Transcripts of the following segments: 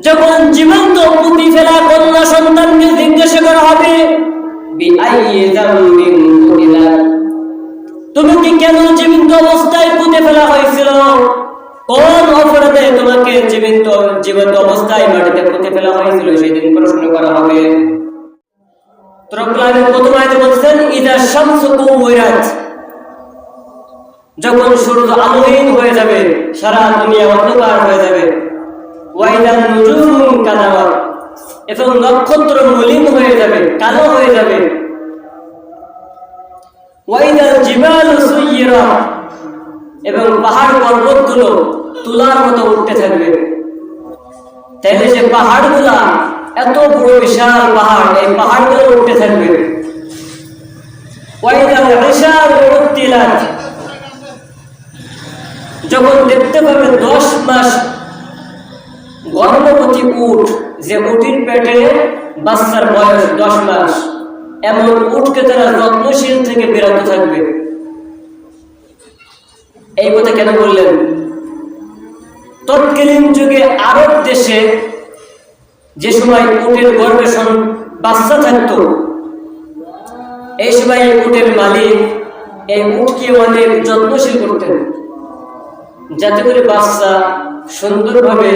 যখন জীবন্ত পুঁতি ফেলা কন্যা সন্তানকে জিজ্ঞাসা করা হবে তুমি কি কেন জীবিত অবস্থায় পুঁতে ফেলা হয়েছিল? কোন অপরাধে তোমাকে জীবিত জীবিত অবস্থায় মাটিতে পুঁতে ফেলা হয়েছিল সেদিন প্রশ্ন করা হবে। রব্বুল প্রথম আয়াতে বলছেন, ইদা শামসু কুওয়ারাত যখন সূর্য আলোহীন হয়ে যাবে, সারা দুনিয়া অন্ধকার হয়ে যাবে। ওয়াইদা নুজুম কাদাওয়াত এবং নক্ষত্র মলিন হয়ে যাবে, কালো হয়ে যাবে। ওয়াইদা জিবাল সুইরা এবং পাহাড় পর্বতগুলো তুলার মতো উঠতে থাকবে। তাইলে যে পাহাড়গুলা, এত বড় বিশাল পাহাড়, এই পাহাড়গুলো উঠতে থাকবে। ওয়াইদা বিশাল উত্তিলাত যখন দেখতে পাবে দশ মাস গর্ভবতী উট, যে উটির পেটে বাচ্চার বয়স দশ মাস, এমন উটকে তারা যত্নশীল থেকে বিরত থাকবে। এই কথা কেন বললেন? তৎকালীন যুগে আরব দেশে যে সময় উটের সন- বাচ্চা থাকতো, এই সময় উটের মালিক এই উটকে অনেক যত্নশীল করতেন। যাতে করে বাচ্চা সুন্দরভাবে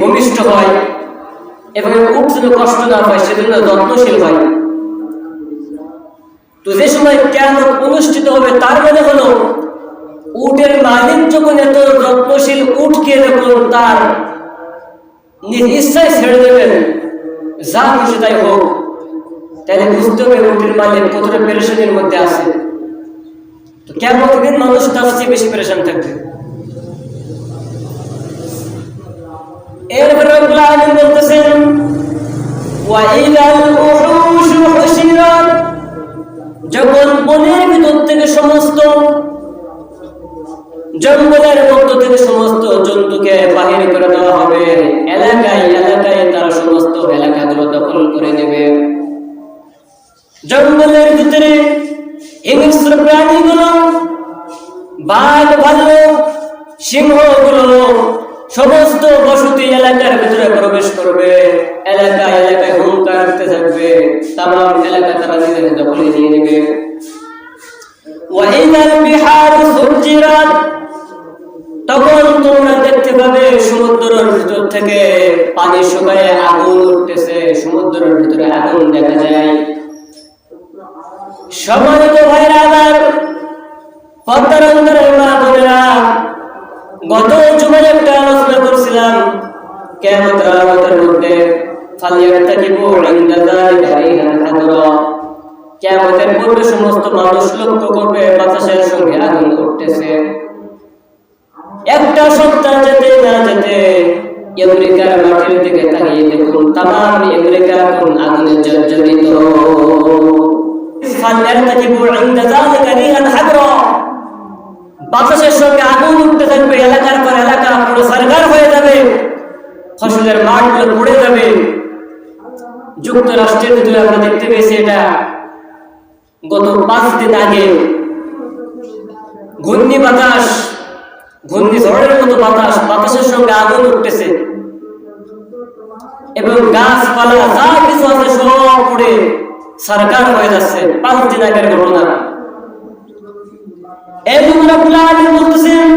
ভূমিষ্ঠ হয় এবং যেন কষ্ট না হয় সেজন্য যত্নশীল হয়। তো যে সময় কেমন অনুষ্ঠিত হবে, তার মানে হলো উটের মালিক যখন এত যত্নশীল উটকে যখন তার নিজ ছেড়ে দেবেন, যা খুশি তাই হোক। তাহলে বুঝতে হবে উটের মালিক কতটা পেরেশানির মধ্যে আছে। কেমন দিন মানুষ তার চেয়ে বেশি থাকবে? এরপরে বলতেছেন যখন বনের ভিতর থেকে সমস্ত জঙ্গলের মধ্য থেকে সমস্ত জন্তুকে বাহির করে দেওয়া হবে, এলাকায় এলাকায় তারা সমস্ত এলাকাগুলো দখল করে নেবে। জঙ্গলের ভিতরে হিংস্র প্রাণীগুলো বাঘ ভাল্লুক সিংহগুলো সমস্ত বসতি এলাকার ভিতরে প্রবেশ করবে। এলাকায় এলাকায় হুঙ্কার দিতে থাকবে। তাম এলাকা তারা নিজেদের দখলে নিয়ে নেবে। তখন তোমরা দেখতে পাবে সমুদ্রের ভিতর থেকে পানি শুকায় আগুন উঠতেছে। সমুদ্রের ভিতরে আগুন দেখা যায়। সম্মানিত ভাইরা আমার পদ্মার অন্তরের মা বোনেরা গত জুমার একটা আলোচনা করছিলাম। কেমন আমাদের মধ্যে ফালিয়াতাকিবু মাটির দিকে তাকিয়ে দেখুন তাম আমেরিকা এখন আগুনে জর্জরিত। ফালিয়াতাকিবু ইনদা যালিকা রিহান হাদরা বাতাসের সঙ্গে আগুন উঠতে থাকবে, এলাকার পর এলাকা, পুরো সরকার হয়ে যাবে। ফসলের মাঠগুলো পড়ে যাবে। যুক্তরাষ্ট্রের ভিতরে আমরা দেখতে পেয়েছি এটা। গত পাঁচ দিন আগে ঘূর্ণি বাতাস, ঘূর্ণি ঝড়ের মতো বাতাস, বাতাসের সঙ্গে আগুন উঠতেছে। এবং গাছপালা, যা কিছু আছে সব পড়ে সরকার হয়ে যাচ্ছে। পাঁচ দিন আগের ঘটনা। এবং রব্বুল আলামিন বলতেছেন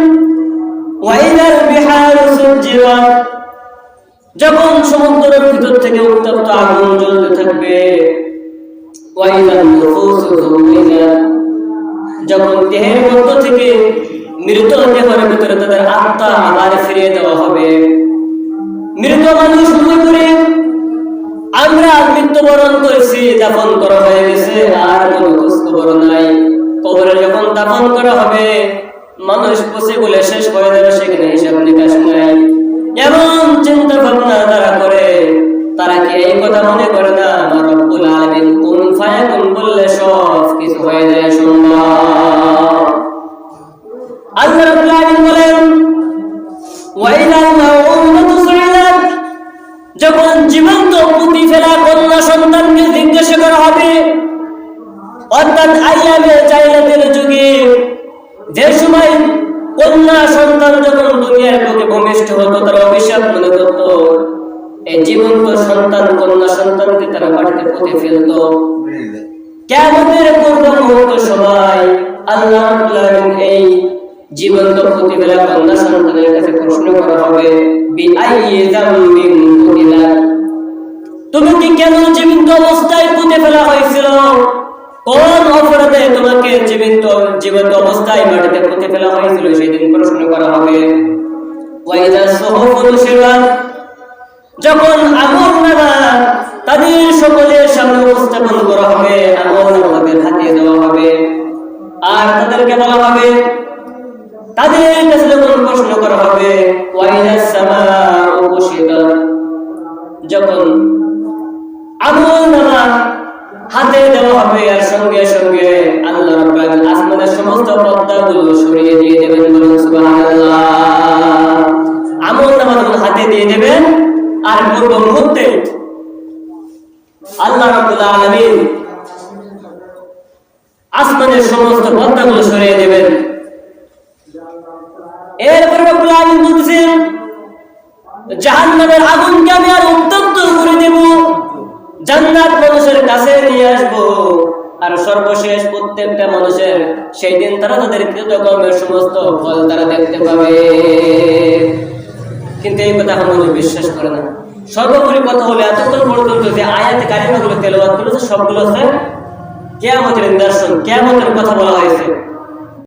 ওয়াইদাল বিহার সুজিরাত যখন সমুদ্রের ভিতর থেকে উত্তপ্ত আগুন জ্বলতে থাকবে ওয়াইদাল নুফুস যুমিনাত যখন দেহের মধ্য থেকে মৃত দেহের ভিতরে তাদের আত্মা আবার ফিরিয়ে দেওয়া হবে। মৃত মানুষ মনে করে, আমরা মৃত্যুবরণ করেছি দাফন করা হয়ে গেছে, আর কোনো খোঁজ নাই। কবরে যখন দাফন করা হবে, মানুষ পচে বলে, শেষ হয়ে যাবে সেখানে হিসাব নিকাশ নাই এমন চিন্তা ভাবনা তারা করে। তারা কি এই কথা মনে করে না? রব্বুল আলামিন কোন বললে সব কিছু হয়ে যায় সম্ভব আল্লাহ রাব্বুল আলামিন বলেন মাউউনাতু সুইলাত। যখন জীবন্ত অর্থাৎ আইয়ামে প্রতিবেলা সন্তানের কাছে তুমি কি কেন জীবিত অবস্থায় পুঁতে ফেলা হয়েছিল? কোন অপরাধে তোমাকে জীবিত জীবিত অবস্থায় মাটিতে পুঁতে ফেলা হয়েছিল সেদিন প্রশ্ন করা হবে। যখন আমল নামা তাদের সকলের সামনে উপস্থাপন করা হবে আমল নামাদের হাতে দেওয়া হবে। আর তাদেরকে বলা হবে, তাদের কাছে যখন প্রশ্ন করা হবে যখন আমল নামা হাতে দেওয়া হবে আর সঙ্গে সঙ্গে আল্লাহ রাব্বুল আসমানের সমস্ত পর্দাগুলো সরিয়ে দিয়ে দেবেন বলুন সুবহানাল্লাহ। আমল নামা যখন হাতে দিয়ে দেবেন আর পূর্ব মুহূর্তে আল্লাহ রাব্বুল আলামিন আসমানের সমস্ত পর্দাগুলো সরিয়ে দেবেন। এরপরে রব্বুল আলামিন বলতেছেন, জাহান্নামের আগুনকে আমি আর উত্তপ্ত করে দেব। জান্নাত মানুষের কাছে নিয়ে আসব। আর সর্বশেষ প্রত্যেকটা মানুষের সেই দিন তারা তাদের কৃতকর্মের সমস্ত ফল তারা দেখতে পাবে। কিন্তু এই কথা মানুষ বিশ্বাস করে না। সর্বোপরি কথা হলো, এতক্ষণ পর্যন্ত যে আয়াতে কারিমাগুলো তেলাওয়াত করেছে, সবগুলো হচ্ছে কেয়ামতের নিদর্শন, কেয়ামতের কথা বলা হয়েছে।